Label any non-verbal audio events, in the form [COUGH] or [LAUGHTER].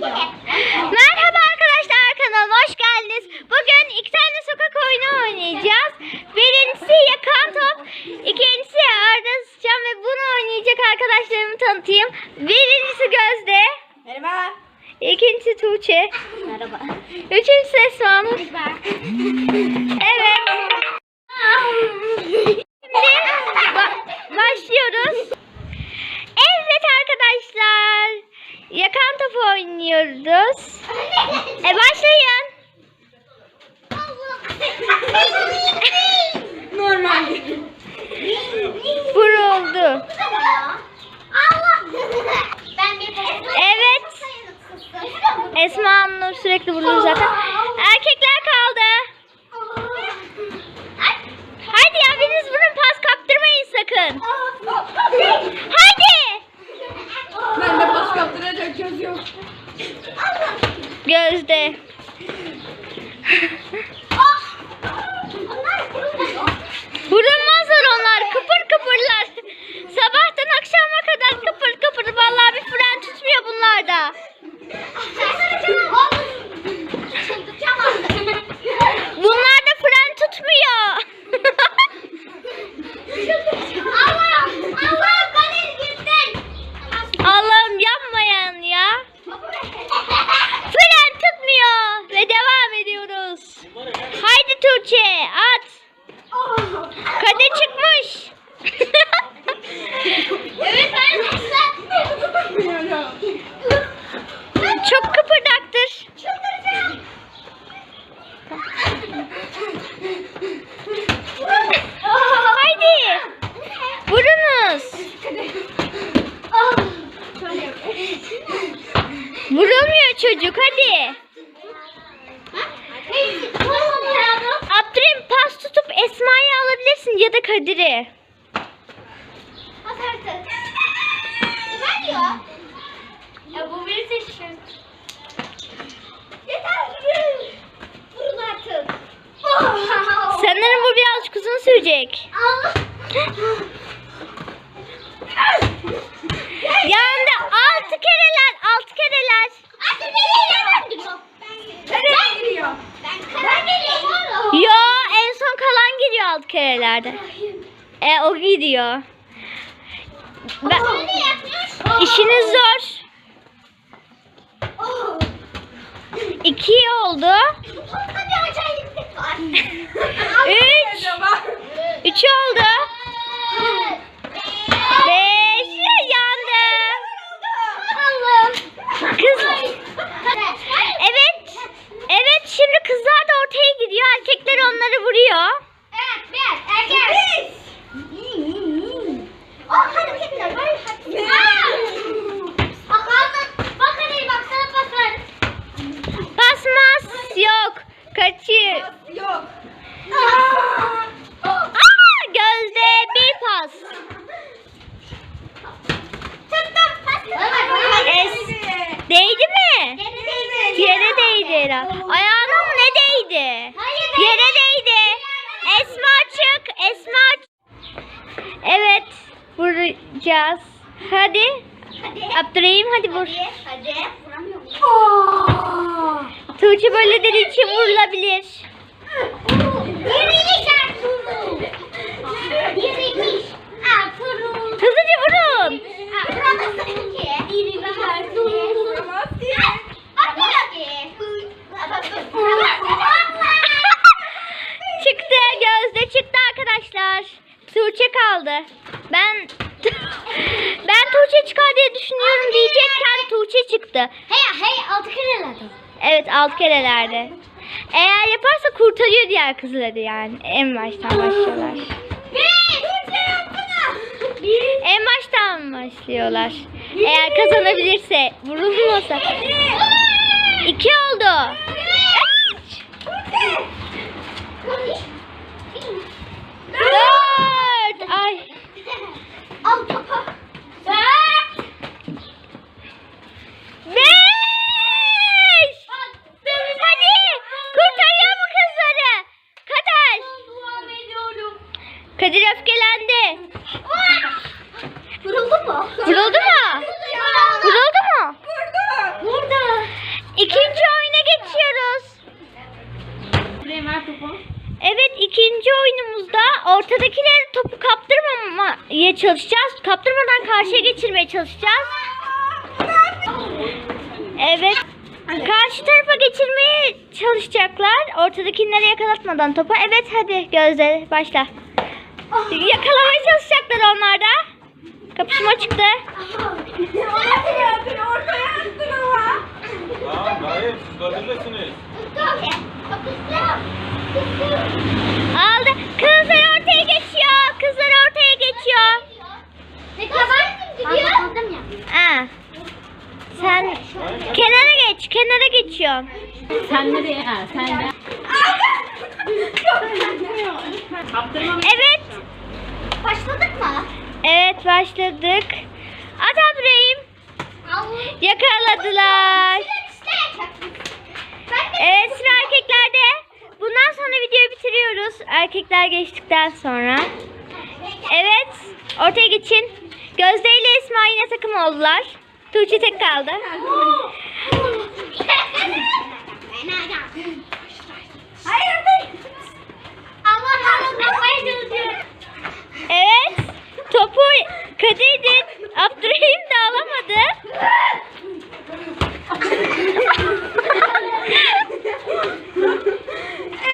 Merhaba arkadaşlar kanalıma hoş geldiniz. Bugün iki tane sokak oyunu oynayacağız. Birincisi yakan top, ikincisi Arda Sıçan ve bunu oynayacak arkadaşlarımı tanıtayım. Birincisi Gözde, Merhaba. ikincisi Tuğçe, Merhaba. üçüncüsü Esma Nur. Evet. Şimdi ba- başlıyoruz. Evet arkadaşlar. Yakan top oynuyoruz. E başlayın. Normal. Vuruldu. Evet. Esma Nur sürekli vuruyor zaten. Erkekler kaldı. Hadi ya biriniz vurun pas kaptırmayın sakın. Hadi. Ben de pas kaptıracak göz yok. Gözde. Ya da Kadir'i. Ya bu bir seçim. Yeter. Vurun artık. Sanırım bu birazcık uzun sürecek. Allah. [LAUGHS] Yandı altı kereler altı kereler. Artık nereye gidiyor? Nereye giriyor? Ben ben geliyorum. Yo en son kalan giriyor altı kerelerde. E o gidiyor. Ben, işiniz zor. İki oldu. [LAUGHS] Üç. Üç oldu. Beş. Yandı. Allah'ım. Kız. Evet. Evet şimdi kızlar da ortaya gidiyor. Erkekler onları vuruyor. Evet, ben, erkek. Oh, Esma. Evet. Vuracağız. Hadi. Hadi. Abdurrahim hadi vur. Hadi, hadi. Tuğçe böyle dediği için vurulabilir. Ertuğrul. Yürüyüş Ertuğrul. Hızlıca vurun. Aa, vuramazsın ki. Yürüyüş Ertuğrul. Vuramaz ki. Hadi hadi. çıktı. Gözde çıktı arkadaşlar. Tuğçe kaldı. Ben [LAUGHS] ben Tuğçe çıkar diye düşünüyorum diyecekken Tuğçe çıktı. Hey hey altı kerelerde. Evet alt kerelerde. Eğer yaparsa kurtarıyor diğer kızları yani. En baştan başlıyorlar. En baştan başlıyorlar. Eğer kazanabilirse vurulmasa. mu? Vuruldu mu? Vuruldu mu? Vurdu. Vurdu. İkinci oyuna geçiyoruz. Buraya ver topu. Evet ikinci oyunumuzda ortadakileri topu kaptırmamaya çalışacağız. Kaptırmadan karşıya geçirmeye çalışacağız. Evet. Karşı tarafa geçirmeye çalışacaklar. Ortadakileri yakalatmadan topa. Evet hadi Gözde başla. Ah. Yakalamaya çalışacaklar onlar da. Kapışma çıktı. Tamam siz kazanacaksınız. Aldı. Kızlar ortaya geçiyor. Kızlar ortaya geçiyor. Ne kadar gidiyor? Ha. Sen kenara geç. Kenara geçiyorsun. Sen nereye? Ha, sen de. Evet. Başladık mı? Evet başladık. At Abreim. Yakaladılar. Evet sıra erkeklerde. Bundan sonra videoyu bitiriyoruz. Erkekler geçtikten sonra. Evet ortaya geçin. Gözde ile Esma yine takım oldular. Tuğçe tek kaldı. Hayır dur. Allah Allah.